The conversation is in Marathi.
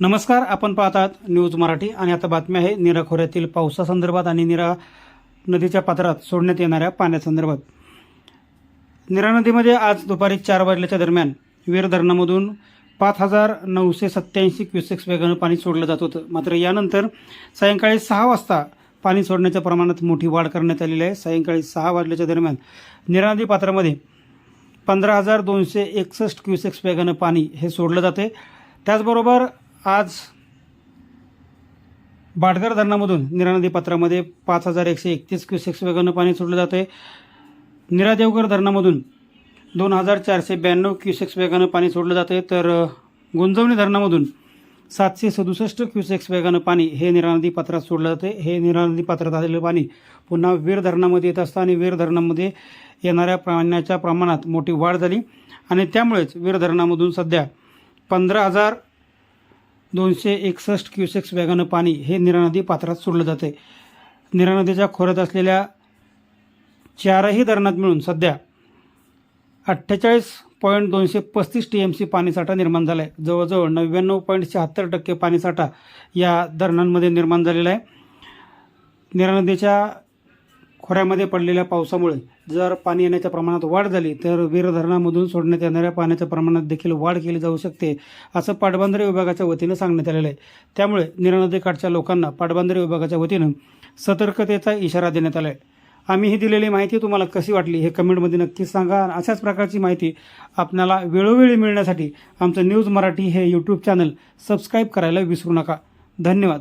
नमस्कार आपण पाहतात न्यूज मराठी आणि आता बातमी आहे निरा खोऱ्यातील पावसासंदर्भात आणि निरा नदीच्या पात्रात सोडण्यात येणाऱ्या पाण्यासंदर्भात. निरा नदीमध्ये आज दुपारी चार वाजल्याच्या दरम्यान वीर धरणामधून पाच हजार नऊशे सत्त्याऐंशी क्युसेक्स वेगानं पाणी सोडलं जात होतं. मात्र यानंतर सायंकाळी सहा वाजता पाणी सोडण्याच्या प्रमाणात मोठी वाढ करण्यात आलेली आहे. सायंकाळी सहा वाजल्याच्या दरम्यान निरा नदी पात्रामध्ये पंधरा हजार दोनशे एकसष्ट क्युसेक्स वेगानं पाणी हे सोडलं जाते त्याचबरोबर आज बाटगर धरणामधून निरानदी पात्रामध्ये पाच हजार एकशे एकतीस क्युसेक्स वेगानं पाणी सोडलं जाते निरा देवघर धरणामधून दोन हजार चारशे ब्याण्णव क्युसेक्स वेगानं पाणी सोडलं जाते तर गुंजवणी धरणामधून सातशे सदुसष्ट क्युसेक्स वेगानं पाणी हे निरा नदी पात्रात सोडलं जाते हे निरा नदी पात्रात आलेलं पाणी पुन्हा वीर धरणामध्ये येत असतं आणि वीर धरणामध्ये येणाऱ्या पाण्याच्या प्रमाणात मोठी वाढ झाली. आणि त्यामुळेच वीर धरणामधून सध्या पंधरा हजार दोनशे एकसष्ट क्युसेक्स वेगानं पाणी हे निरा नदी पात्रात सोडलं जाते. निरा नदीच्या खोऱ्यात असलेल्या चारही धरणात मिळून सध्या अठ्ठेचाळीस पॉईंट दोनशे पस्तीस टी एम सी पाणीसाठा निर्माण झाला आहे जवळजवळ नव्याण्णव पॉईंट शहात्तर टक्के पाणीसाठा या धरणांमध्ये निर्माण झालेला आहे. निरा नदीच्या खोऱ्यामध्ये पडलेल्या पावसामुळे जर पाणी येण्याच्या प्रमाणात वाढ झाली तर वीर धरणामधून सोडण्यात येणाऱ्या पाण्याच्या प्रमाणात देखील वाढ केली जाऊ शकते असं पाटबंधारे विभागाच्या वतीनं सांगण्यात आलेलं आहे. त्यामुळे निरनदीकाठच्या लोकांना पाटबंधारे विभागाच्या वतीनं सतर्कतेचा इशारा देण्यात आला आहे आम्ही ही दिलेली माहिती तुम्हाला कशी वाटली हे कमेंटमध्ये नक्कीच सांगा. आणि अशाच प्रकारची माहिती आपल्याला वेळोवेळी मिळण्यासाठी आमचं न्यूज मराठी हे यूट्यूब चॅनल सबस्क्राईब करायला विसरू नका. धन्यवाद.